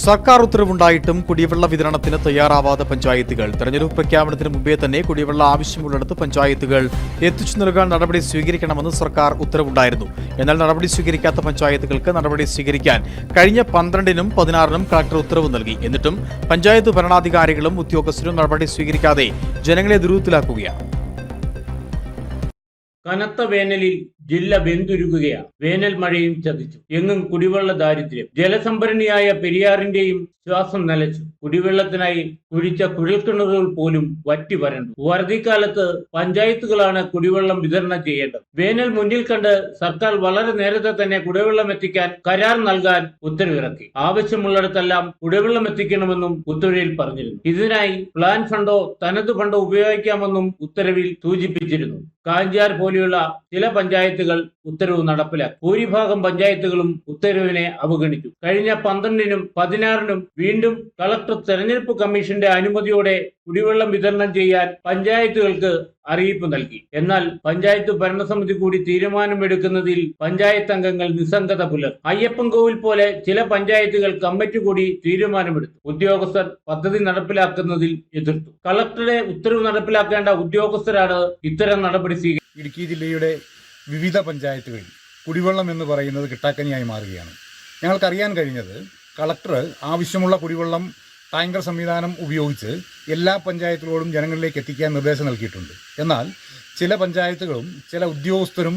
സർക്കാർ ഉത്തരവുണ്ടായിട്ടും കുടിവെള്ള വിതരണത്തിന് തയ്യാറാവാത്ത പഞ്ചായത്തുകൾ. തെരഞ്ഞെടുപ്പ് പ്രഖ്യാപനത്തിന് മുമ്പേ തന്നെ കുടിവെള്ള ആവശ്യമുള്ളിടത്ത് പഞ്ചായത്തുകൾ എത്തിച്ചു നൽകാൻ നടപടി സ്വീകരിക്കണമെന്ന് സർക്കാർ ഉത്തരവുണ്ടായിരുന്നു. എന്നാൽ നടപടി സ്വീകരിക്കാത്ത പഞ്ചായത്തുകൾക്ക് നടപടി സ്വീകരിക്കാൻ കഴിഞ്ഞ പന്ത്രണ്ടിനും പതിനാറിനും കളക്ടർ ഉത്തരവ് നൽകി. എന്നിട്ടും പഞ്ചായത്ത് ഭരണാധികാരികളും ഉദ്യോഗസ്ഥരും നടപടി സ്വീകരിക്കാതെ ജനങ്ങളെ ദുരിതത്തിലാക്കുകയാണ് കനത്ത വേനലിൽ ജില്ല വെന്തുരുകുകയാണ് വേനൽ മഴയും ചതിച്ചു. എങ്ങും കുടിവെള്ള ദാരിദ്ര്യം. ജലസംഭരണിയായ പെരിയാറിന്റെയും ശ്വാസം നിലച്ചു കുടിവെള്ളത്തിനായി കുഴിച്ച കുഴൽക്കിണറുകൾ പോലും വറ്റി വരണ്ടു. വറുതിക്കാലത്ത് പഞ്ചായത്തുകളാണ് കുടിവെള്ളം വിതരണം ചെയ്യേണ്ടത്. വേനൽ മുന്നിൽ കണ്ട് സർക്കാർ വളരെ നേരത്തെ തന്നെ കുടിവെള്ളം എത്തിക്കാൻ കരാർ നൽകാൻ ഉത്തരവിറക്കി. ആവശ്യമുള്ളിടത്തെല്ലാം കുടിവെള്ളം എത്തിക്കണമെന്നും ഉത്തരവിൽ പറഞ്ഞിരുന്നു. ഇതിനായി പ്ലാൻ ഫണ്ടോ തനത് ഫണ്ടോ ഉപയോഗിക്കാമെന്നും ഉത്തരവിൽ സൂചിപ്പിച്ചിരുന്നു. കാഞ്ചാർ പോലെയുള്ള ചില പഞ്ചായത്തുകൾ ഉത്തരവ് നടപ്പിലാക്കി. ഭൂരിഭാഗം പഞ്ചായത്തുകളും ഉത്തരവിനെ അവഗണിച്ചു. കഴിഞ്ഞ പന്ത്രണ്ടിനും പതിനാറിനും വീണ്ടും കളക്ടർ തെരഞ്ഞെടുപ്പ് കമ്മീഷന്റെ അനുമതിയോടെ കുടിവെള്ളം വിതരണം ചെയ്യാൻ പഞ്ചായത്തുകൾക്ക് അറിയിപ്പ് നൽകി. എന്നാൽ പഞ്ചായത്ത് ഭരണസമിതി കൂടി തീരുമാനമെടുക്കുന്നതിൽ പഞ്ചായത്ത് അംഗങ്ങൾ നിസ്സംഗത പുലർ അയ്യപ്പൻകോവിൽ പോലെ ചില പഞ്ചായത്തുകൾ കമ്മിറ്റി കൂടി തീരുമാനമെടുത്തു. ഉദ്യോഗസ്ഥർ പദ്ധതി നടപ്പിലാക്കുന്നതിൽ എതിർത്തു. കളക്ടറുടെ ഉത്തരവ് നടപ്പിലാക്കേണ്ട ഉദ്യോഗസ്ഥരാണ് ഇത്തരം നടപടി സ്വീകരിച്ചത് ഇടുക്കി ജില്ലയുടെ വിവിധ പഞ്ചായത്തുകളിൽ കുടിവെള്ളം എന്ന് പറയുന്നത് കിട്ടാക്കനിയായി മാറുകയാണ്. ഞങ്ങൾക്കറിയാൻ കഴിഞ്ഞത് കളക്ടർ ആവശ്യമുള്ള കുടിവെള്ളം ടാങ്കർ സംവിധാനം ഉപയോഗിച്ച് എല്ലാ പഞ്ചായത്തുകളോടും ജനങ്ങളിലേക്ക് എത്തിക്കാൻ നിർദ്ദേശം നൽകിയിട്ടുണ്ട്. എന്നാൽ ചില പഞ്ചായത്തുകളും ചില ഉദ്യോഗസ്ഥരും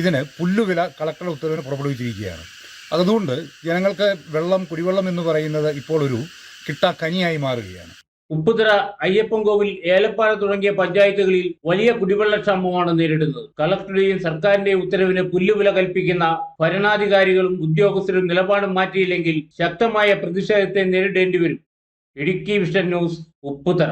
ഇതിന് പുല്ലുവില കളക്ടറുടെ ഉത്തരവിന് പുറപ്പെടുവിച്ചിരിക്കുകയാണ്. അതുകൊണ്ട് ജനങ്ങൾക്ക് വെള്ളം കുടിവെള്ളം എന്ന് പറയുന്നത് ഇപ്പോൾ ഒരു കിട്ടാക്കനിയായി മാറുകയാണ്. ഉപ്പുതറ അയ്യപ്പൻകോവിൽ ഏലപ്പാറ തുടങ്ങിയ പഞ്ചായത്തുകളിൽ വലിയ കുടിവെള്ളക്ഷാമമാണ് നേരിടുന്നത്. കളക്ടറുടെയും സർക്കാരിന്റെയും ഉത്തരവിന് പുല്ലുവില കൽപ്പിക്കുന്ന ഭരണാധികാരികളും ഉദ്യോഗസ്ഥരും നിലപാട് മാറ്റിയില്ലെങ്കിൽ ശക്തമായ പ്രതിഷേധത്തെ നേരിടേണ്ടി വരും. Idukki vision news Upputhara.